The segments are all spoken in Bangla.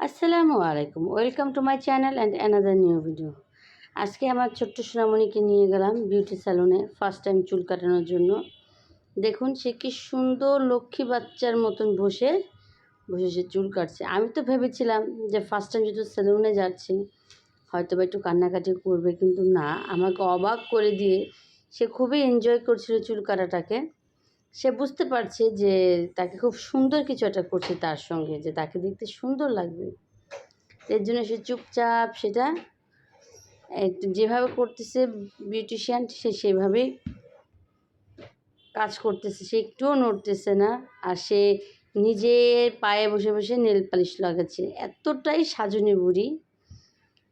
আসসালামু আলাইকুম। Welcome to my channel and another new video আজকে আমার ছোট্ট সোনামণিকে নিয়ে গেলাম বিউটি স্যালনে ফার্স্ট টাইম চুল কাটানোর জন্য। দেখুন সে কি সুন্দর লক্ষ্মী বাচ্চার মতন বসে বসে সে চুল কাটছে। আমি তো ভেবেছিলাম যে ফার্স্ট টাইম যেহেতু সেলুনে যাচ্ছি হয়তো বা একটু কান্নাকাটি করবে, কিন্তু না, আমাকে অবাক করে দিয়ে সে খুবই এনজয় করছিল চুল কাটাটাকে। সে বুঝতে পারছে যে তাকে খুব সুন্দর কিছু একটা করছে তার সঙ্গে, যে তাকে দেখতে সুন্দর লাগবে। এর জন্য সে চুপচাপ সেটা যেভাবে করতেছে বিউটিশিয়ান সে সেভাবেই কাজ করতেছে। সে একটুও নড়তেছে না আর সে নিজের পায়ে বসে বসে নেল পালিশ লাগাচ্ছে। এতটাই সাজনি বুড়ি।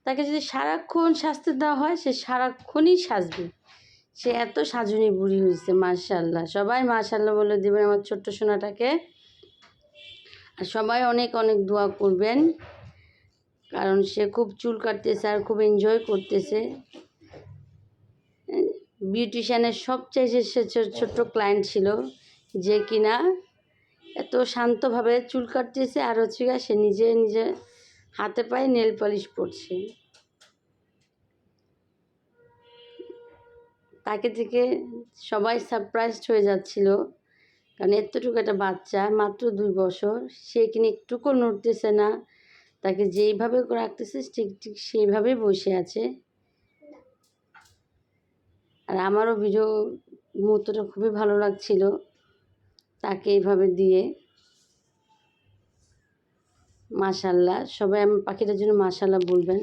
তাকে যদি সারাক্ষণ সাজতে দেওয়া হয়, সে সারাক্ষণই সাজবে। সে এত সাজনি বুড়ি হয়েছে মাশাল্লাহ সবাই মাশাল্লাহ বলে দেবেন আমার ছোট্ট সোনাটাকে। আর সবাই অনেক অনেক দোয়া করবেন, কারণ সে খুব চুল কাটতেছে আর খুব এনজয় করতেছে। বিউটিশিয়ানের সবচেয়ে সে ছোট্ট ক্লায়েন্ট ছিল, যে কিনা এত শান্তভাবে চুল কাটতেছে আর হচ্ছে সে নিজে নিজে হাতে পায়ে নেল পলিশ পরছে। তাকে থেকে সবাই সারপ্রাইজড হয়ে যাচ্ছিল। কারণ এতটুকু একটা বাচ্চা, মাত্র দুই বছর, সে কিনে একটুকু নড়তেছে না। তাকে যেইভাবে রাখতেছে, ঠিক ঠিক সেইভাবেই বসে আছে। আর আমারও ভিডিও মুহূর্তটা খুবই ভালো লাগছিল তাকে এইভাবে দিয়ে। মাশাল্লাহ, সবাই আমার পাখিটার জন্য মাশাল্লাহ বলবেন।